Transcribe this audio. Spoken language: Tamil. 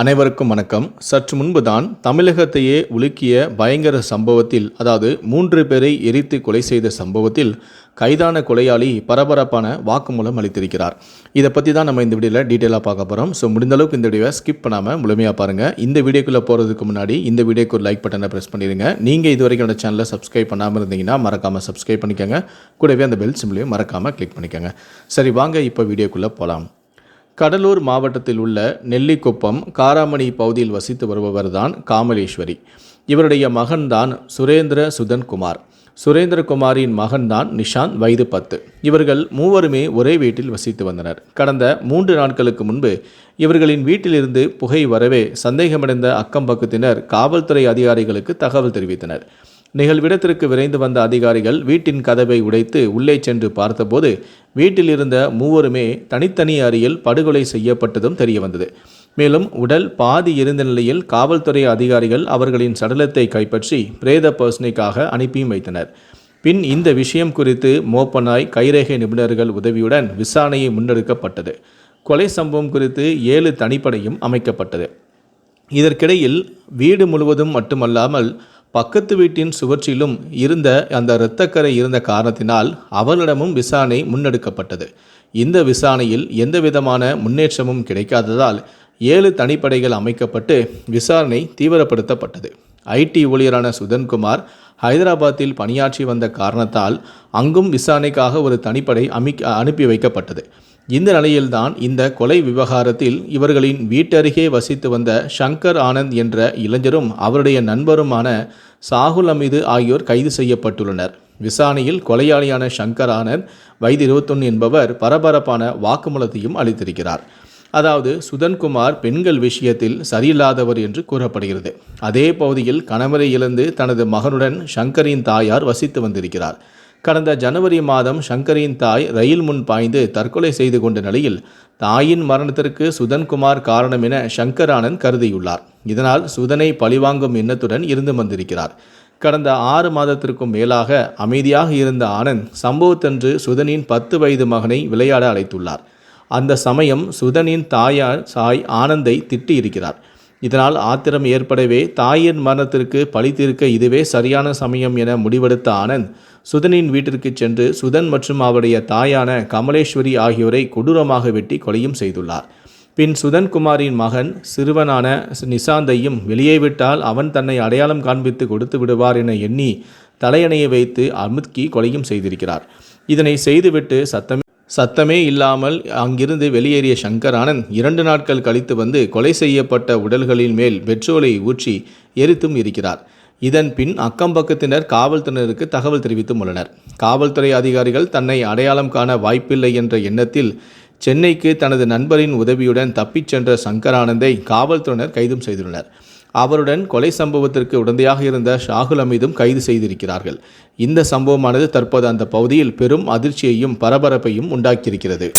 அனைவருக்கும் வணக்கம். சற்று முன்புதான் தமிழகத்தையே உலுக்கிய பயங்கர சம்பவத்தில் அதாவது மூன்று பேரை எரித்து கொலை செய்த சம்பவத்தில் கைதான கொலையாளி பரபரப்பான வாக்குமூலம் அளித்திருக்கிறார். இதை பற்றி தான் நம்ம இந்த வீடியோவில் டீட்டெயிலாக பார்க்க போகிறோம் ஸோ முடிந்தளவுக்கு இந்த வீடியோவை ஸ்கிப் பண்ணாமல் முழுமையாக பாருங்கள் இந்த வீடியோக்குள்ளே போகிறதுக்கு முன்னாடி இந்த வீடியோக்கு ஒரு லைக் பட்டனை ப்ரெஸ் பண்ணிடுங்க நீங்கள் இது வரைக்கும் என்னோட சேனலை சப்ஸ்கிரைப் பண்ணாமல் இருந்தீங்கன்னா மறக்காமல் சப்ஸ்கிரைப் பண்ணிக்கோங்க. கூடவே அந்த பெல் சிம்லையும் மறக்காமல் கிளிக் பண்ணிக்கோங்க. சரி வாங்க இப்போ வீடியோக்குள்ளே போகலாம் கடலூர் மாவட்டத்தில் உள்ள நெல்லிக்குப்பம் காராமணி பகுதியில் வசித்து வருபவர்தான் காமலேஸ்வரி. இவருடைய மகன்தான் சுரேந்திர சுதன்குமார். சுரேந்திரகுமாரின் மகன்தான் நிஷாந்த் வயது பத்து இவர்கள் மூவருமே ஒரே வீட்டில் வசித்து வந்தனர். கடந்த மூன்று நாட்களுக்கு முன்பு இவர்களின் வீட்டிலிருந்து புகை வரவே சந்தேகமடைந்த அக்கம் பக்கத்தினர் காவல்துறை அதிகாரிகளுக்கு தகவல் தெரிவித்தனர். நிகழ்விடத்திற்கு விரைந்து வந்த அதிகாரிகள் வீட்டின் கதவை உடைத்து உள்ளே சென்று பார்த்தபோது வீட்டில் இருந்த மூவருமே தனித்தனி அறையில் படுகொலை செய்யப்பட்டதும் தெரியவந்தது. மேலும் உடல் பாதி இருந்த நிலையில் காவல்துறை அதிகாரிகள் அவர்களின் சடலத்தை கைப்பற்றி பிரேத பர்சனைக்காக அனுப்பியும் வைத்தனர். பின் இந்த விஷயம் குறித்து மோப்பனாய் கைரேகை நிபுணர்கள் உதவியுடன் விசாரணையை முன்னெடுக்கப்பட்டது. கொலை சம்பவம் குறித்து ஏழு தனிப்படையும் அமைக்கப்பட்டது. இதற்கிடையில் வீடு முழுவதும் மட்டுமல்லாமல் பக்கத்து வீட்டின் சுவற்றிலும் இருந்த அந்த இரத்தக்கரை இருந்த காரணத்தினால் அவர்களிடமும் விசாரணை முன்னெடுக்கப்பட்டது. இந்த விசாரணையில் எந்தவிதமான முன்னேற்றமும் கிடைக்காததால் ஏழு தனிப்படைகள் அமைக்கப்பட்டு விசாரணை தீவிரப்படுத்தப்பட்டது. ஐடி ஊழியரான சுதன்குமார் ஹைதராபாத்தில் பணியாற்றி வந்த காரணத்தால் அங்கும் விசாரணைக்காக ஒரு தனிப்படை அமி அனுப்பி வைக்கப்பட்டது. இந்த நிலையில்தான் இந்த கொலை விவகாரத்தில் இவர்களின் வீட்டருகே வசித்து வந்த ஷங்கர் ஆனந்த் என்ற இளைஞரும் அவருடைய நண்பருமான சாகுல் அமீது ஆகியோர் கைது செய்யப்பட்டுள்ளனர். விசாரணையில் கொலையாளியான ஷங்கர் ஆனந்த் வயது இருபத்தொன்று என்பவர் பரபரப்பான வாக்குமூலத்தையும் அளித்திருக்கிறார். அதாவது சுதன்குமார் பெண்கள் விஷயத்தில் சரியில்லாதவர் என்று கூறப்படுகிறது. அதே பகுதியில் கணவரை இழந்து தனது மகனுடன் சங்கரின் தாயார் வசித்து வந்திருக்கிறார். கடந்த ஜனவரி மாதம் சங்கரின் தாய் ரயில் முன் பாய்ந்து தற்கொலை செய்து கொண்ட நிலையில் தாயின் மரணத்திற்கு சுதன்குமார் காரணம் என சங்கர் ஆனந்த் கருதியுள்ளார். இதனால் சுதனை பழிவாங்கும் எண்ணத்துடன் இருந்து வந்திருக்கிறார். கடந்த ஆறு மாதத்திற்கும் மேலாக அமைதியாக இருந்த ஆனந்த் சம்பவத்தன்று சுதனின் பத்து வயது மகனை விளையாட அழைத்துள்ளார். அந்த சமயம் சுதனின் தாயார் சாய் ஆனந்தை திட்டியிருக்கிறார். இதனால் ஆத்திரம் ஏற்படவே தாயின் மரணத்திற்கு பழி தீர்க்க இதுவே சரியான சமயம் என முடிவெடுத்த ஆனந்த் சுதனின் வீட்டிற்கு சென்று சுதன் மற்றும் அவருடைய தாயான கமலேஸ்வரி ஆகியோரை கொடூரமாக வெட்டி கொலையும் செய்துள்ளார். பின் சுதன்குமாரின் மகன் சிறுவனான நிசாந்தையும் வெளியே விட்டால் அவன் தன்னை அடையாளம் காண்பித்து கொடுத்து விடுவார் என எண்ணி தலையணையை வைத்து அமுத்கி கொலையும் செய்திருக்கிறார். இதனை செய்துவிட்டு சத்தமே சத்தமே இல்லாமல் அங்கிருந்து வெளியேறிய சங்கரானந்த் இரண்டு நாட்கள் கழித்து வந்து கொலை செய்யப்பட்ட உடல்களின் மேல் பெட்ரோலை ஊற்றி எரித்தும் இருக்கிறார். இதன் பின் அக்கம்பக்கத்தினர் காவல்துறையினருக்கு தகவல் தெரிவித்தும் உள்ளனர். காவல்துறை அதிகாரிகள் தன்னை அடையாளம் காண வாய்ப்பில்லை என்ற எண்ணத்தில் சென்னைக்கு தனது நண்பரின் உதவியுடன் தப்பிச் சென்ற சங்கரானந்தை காவல்துறையினர் கைதும் செய்துள்ளனர். அவருடன் கொலை சம்பவத்திற்கு உடந்தையாக இருந்த ஷாகுல் அமீதும் கைது செய்திருக்கிறார்கள். இந்த சம்பவமானது தற்போது அந்த பகுதியில் பெரும் அதிர்ச்சியையும் பரபரப்பையும் உண்டாக்கியிருக்கிறது.